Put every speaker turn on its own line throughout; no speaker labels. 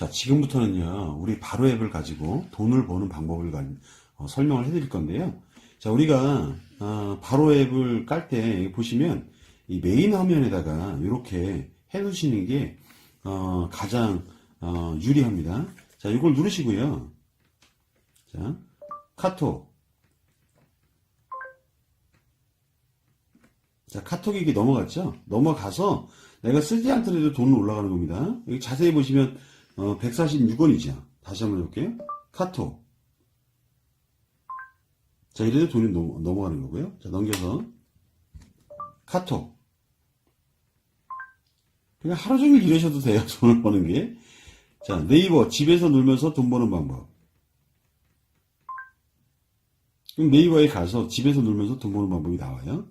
자, 지금부터는요, 우리 바로 앱을 가지고 돈을 버는 방법을 가- 어, 설명을 해드릴 건데요. 자, 우리가 어, 바로 앱을 깔 때 보시면 이 메인 화면에다가 이렇게 해두시는 게 어, 가장 어, 유리합니다. 자, 이걸 누르시고요. 자, 카톡. 자, 카톡이 이게 넘어갔죠? 넘어가서 내가 쓰지 않더라도 돈은 올라가는 겁니다. 여기 자세히 보시면 어, 146원이죠. 다시 한번 해볼게요. 카톡. 자, 이래도 돈이 넘, 넘어가는 거고요. 자, 넘겨서 카톡. 그냥 하루 종일 이러셔도 돼요. 돈을 버는 게. 자, 네이버 집에서 놀면서 돈 버는 방법. 그럼 네이버에 가서 집에서 놀면서 돈 버는 방법이 나와요.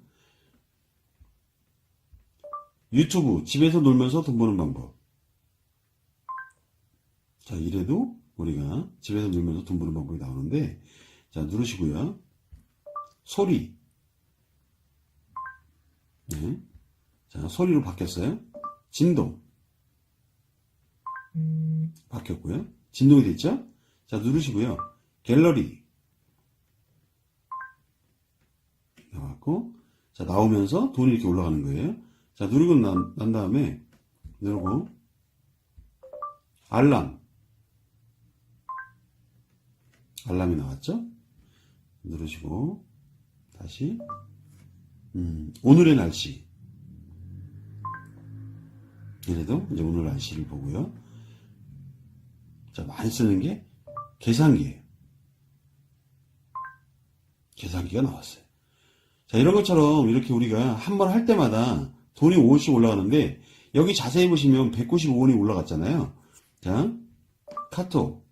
유튜브 집에서 놀면서 돈 버는 방법. 자, 이래도 우리가 집에서 놀면서 돈 버는 방법이 나오는데, 자, 누르시고요. 소리. 네. 자, 소리로 바뀌었어요. 진동. 바뀌었고요. 진동이 됐죠? 자, 누르시고요. 갤러리. 나왔고, 자, 나오면서 돈이 이렇게 올라가는 거예요. 자, 누르고 난, 난 다음에, 누르고, 알람. 알람이 나왔죠? 누르시고, 다시, 음, 오늘의 날씨. 이래도 이제 오늘 날씨를 보고요. 자, 많이 쓰는 게 계산기예요. 계산기가 나왔어요. 자, 이런 것처럼 이렇게 우리가 한 번 할 때마다 돈이 5원씩 올라가는데 여기 자세히 보시면 195원이 올라갔잖아요. 자, 카톡.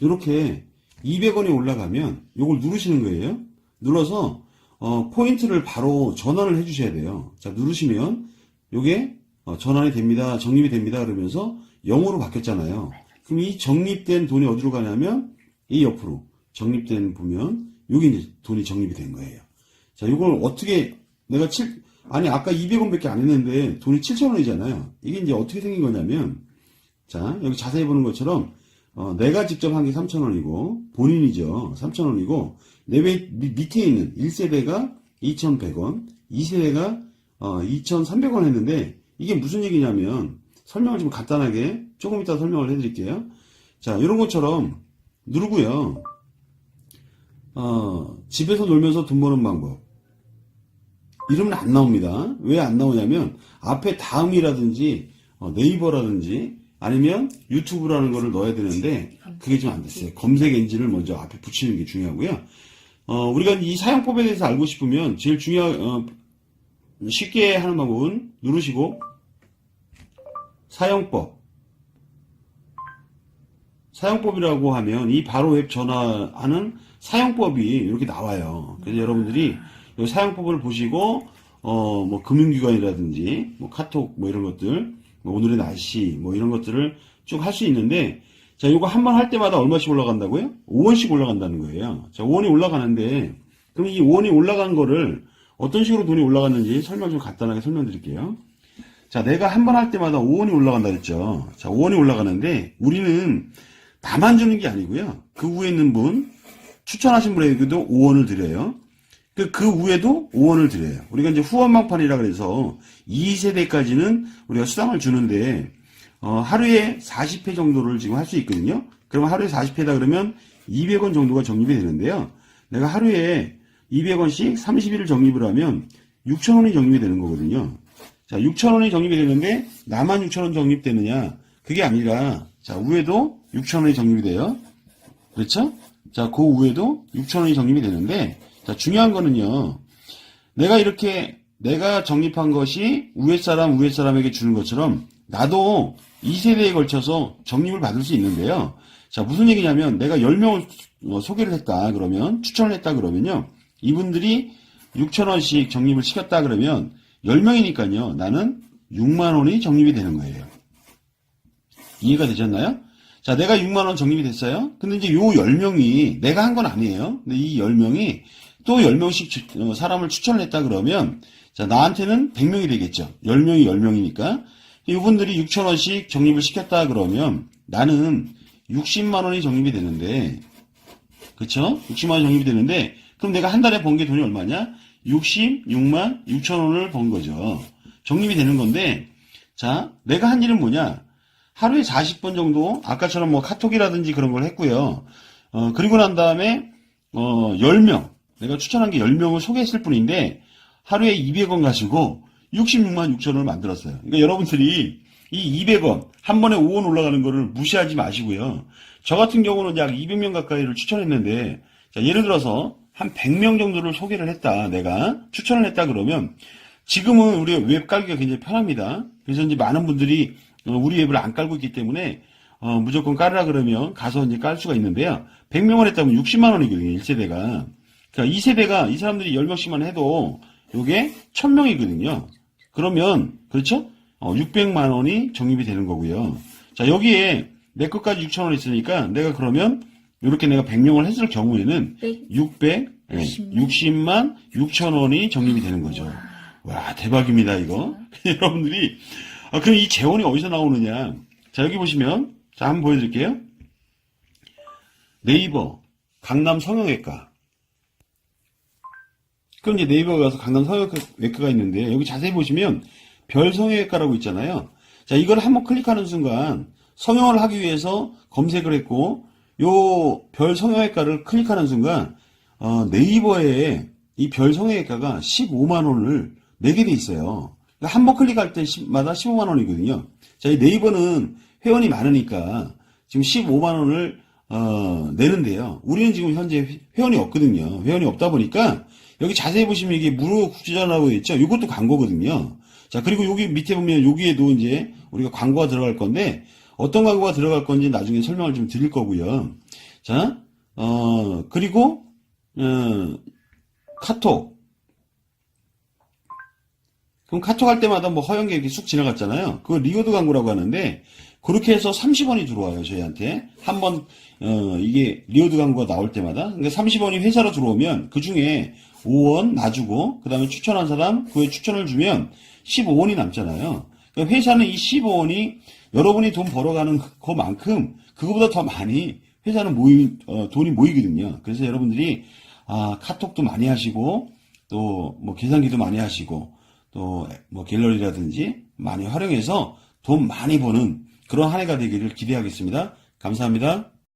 이렇게 200원이 올라가면 이걸 누르시는 거예요. 눌러서 어, 포인트를 바로 전환을 해주셔야 돼요. 자, 누르시면 이게 어, 전환이 됩니다. 정립이 됩니다. 그러면서 0으로 바뀌었잖아요. 그럼 이 정립된 돈이 어디로 가냐면 이 옆으로 정립된 보면 여기 이제 돈이 정립이 된 거예요. 자, 이걸 어떻게 내가 7 아니 아까 200원밖에 안 했는데 돈이 7,000원이잖아요. 이게 이제 어떻게 생긴 거냐면 자, 여기 자세히 보는 것처럼 어, 내가 직접 한 게 3,000원이고 본인이죠. 3,000원이고 내 밑에 있는 1세대가 2,100원, 2세대가 어, 2,300원 했는데 이게 무슨 얘기냐면 설명을 좀 간단하게 조금 이따 설명을 해드릴게요. 자, 이런 것처럼 누르고요. 어, 집에서 놀면서 돈 버는 방법. 이러면 안 나옵니다. 왜 안 나오냐면 앞에 다음이라든지 어, 네이버라든지 아니면 유튜브라는 거를 넣어야 되는데 그게 좀 안 됐어요. 검색 엔진을 먼저 앞에 붙이는 게 중요하고요. 어, 우리가 이 사용법에 대해서 알고 싶으면 제일 중요한 어, 쉽게 하는 방법은 누르시고 사용법 사용법이라고 하면 이 바로 웹 전화하는 사용법이 이렇게 나와요. 그래서 여러분들이 이 사용법을 보시고 어 뭐 금융기관이라든지 뭐 카톡 뭐 이런 것들 뭐 오늘의 날씨 뭐 이런 것들을 쭉 할 수 있는데 자 이거 한 번 할 때마다 얼마씩 올라간다고요? 5원씩 올라간다는 거예요. 자 5원이 올라가는데 그럼 이 5원이 올라간 거를 어떤 식으로 돈이 올라갔는지 설명 좀 간단하게 설명드릴게요. 자, 내가 한 번 할 때마다 5원이 올라간다 그랬죠. 자, 5원이 올라가는데 우리는 나만 주는 게 아니고요. 그 위에 있는 분, 추천하신 분에게도 5원을 드려요. 그, 그 위에도 5원을 드려요. 우리가 이제 후원망판이라 그래서 2세대까지는 우리가 수당을 주는데, 어, 하루에 40회 정도를 지금 할 수 있거든요. 그러면 하루에 40회다 그러면 200원 정도가 적립이 되는데요. 내가 하루에 200원씩 30일을 적립을 하면 6,000원이 적립이 되는 거거든요. 자, 6,000원이 적립이 되는데 나만 6,000원 적립되느냐? 그게 아니라 자, 위에도 6,000원이 적립이 돼요. 그렇죠? 자, 그 위에도 6,000원이 적립이 되는데 자, 중요한 거는요. 내가 이렇게 내가 적립한 것이 위에 사람 위에 사람에게 주는 것처럼 나도 2세대에 걸쳐서 적립을 받을 수 있는데요. 자, 무슨 얘기냐면 내가 10명을 어, 소개를 했다 그러면 추천을 했다 그러면요. 이분들이 6,000원씩 적립을 시켰다 그러면 10명이니까요. 나는 6만원이 적립이 되는 거예요. 이해가 되셨나요? 자, 내가 6만원 적립이 됐어요. 근데 이제 요 10명이 내가 한 건 아니에요. 근데 이 10명이 또 10명씩 어, 사람을 추천을 했다 그러면 자, 나한테는 100명이 되겠죠. 10명이 10명이니까. 이분들이 6천원씩 적립을 시켰다 그러면 나는 60만원이 적립이 되는데, 그쵸? 60만원 적립이 되는데, 그럼 내가 한 달에 번 게 돈이 얼마냐? 66만 6천원을 번 거죠. 적립이 되는 건데, 자, 내가 한 일은 뭐냐? 하루에 40번 정도, 아까처럼 뭐 카톡이라든지 그런 걸 했고요. 어, 그리고 난 다음에, 어, 10명. 내가 추천한 게 10명을 소개했을 뿐인데, 하루에 200원 가지고 66만 6천원을 만들었어요. 그러니까 여러분들이 이 200원, 한 번에 5원 올라가는 거를 무시하지 마시고요. 저 같은 경우는 약 200명 가까이를 추천했는데, 자, 예를 들어서 한 100명 정도를 소개를 했다. 내가 추천을 했다 그러면, 지금은 우리 웹 깔기가 굉장히 편합니다. 그래서 이제 많은 분들이 어, 우리 웹을 안 깔고 있기 때문에 어, 무조건 깔으라 그러면 가서 이제 깔 수가 있는데요. 100명을 했다면 60만 원이거든요. 1세대가. 그러니까 2세대가 이 사람들이 10명씩만 해도 요게 1000명이거든요. 그러면 그렇죠? 어, 600만 원이 적립이 되는 거고요. 자, 여기에 내 것까지 6천 원 있으니까 내가 그러면 이렇게 내가 100명을 했을 경우에는 600, 예, 60만 6천 원이 적립이 되는 거죠. 와, 대박입니다, 이거. 여러분들이, 아, 그럼 이 재원이 어디서 나오느냐? 자, 여기 보시면, 자, 한번 보여 드릴게요. 네이버, 강남 성형외과. 그럼 이제 네이버 가서 강남 성형외과가 있는데, 여기 자세히 보시면, 별 성형외과라고 있잖아요. 자, 이걸 한번 클릭하는 순간, 성형을 하기 위해서 검색을 했고, 요 별 성형외과를 클릭하는 순간, 어, 네이버에 이 별 성형외과가 15만 원을 내게 돼 있어요. 그러니까 한번 클릭할 때마다 15만 원이거든요. 자, 이 네이버는 회원이 많으니까 지금 15만 원을 어, 내는데요. 우리는 지금 현재 회원이 없거든요. 회원이 없다 보니까 여기 자세히 보시면 이게 무료 국제전화라고 있죠. 이것도 광고거든요. 자, 그리고 여기 밑에 보면 여기에도 이제 우리가 광고가 들어갈 건데 어떤 광고가 들어갈 건지 나중에 설명을 좀 드릴 거고요. 자, 어, 그리고 어, 카톡. 그럼 카톡 할 때마다 뭐 허용계 이렇게 쑥 지나갔잖아요. 그거 리오드 광고라고 하는데, 그렇게 해서 30원이 들어와요, 저희한테. 한 번, 어, 이게 리오드 광고가 나올 때마다. 그러니까 30원이 회사로 들어오면, 그 중에 5원 놔주고, 그 다음에 추천한 사람, 그에 추천을 주면 15원이 남잖아요. 그러니까 회사는 이 15원이 여러분이 돈 벌어가는 그만큼, 그거보다 더 많이 회사는 모이, 어, 돈이 모이거든요. 그래서 여러분들이, 아, 카톡도 많이 하시고, 또, 뭐, 계산기도 많이 하시고, 또, 뭐, 갤러리라든지 많이 활용해서 돈 많이 버는 그런 한 해가 되기를 기대하겠습니다. 감사합니다.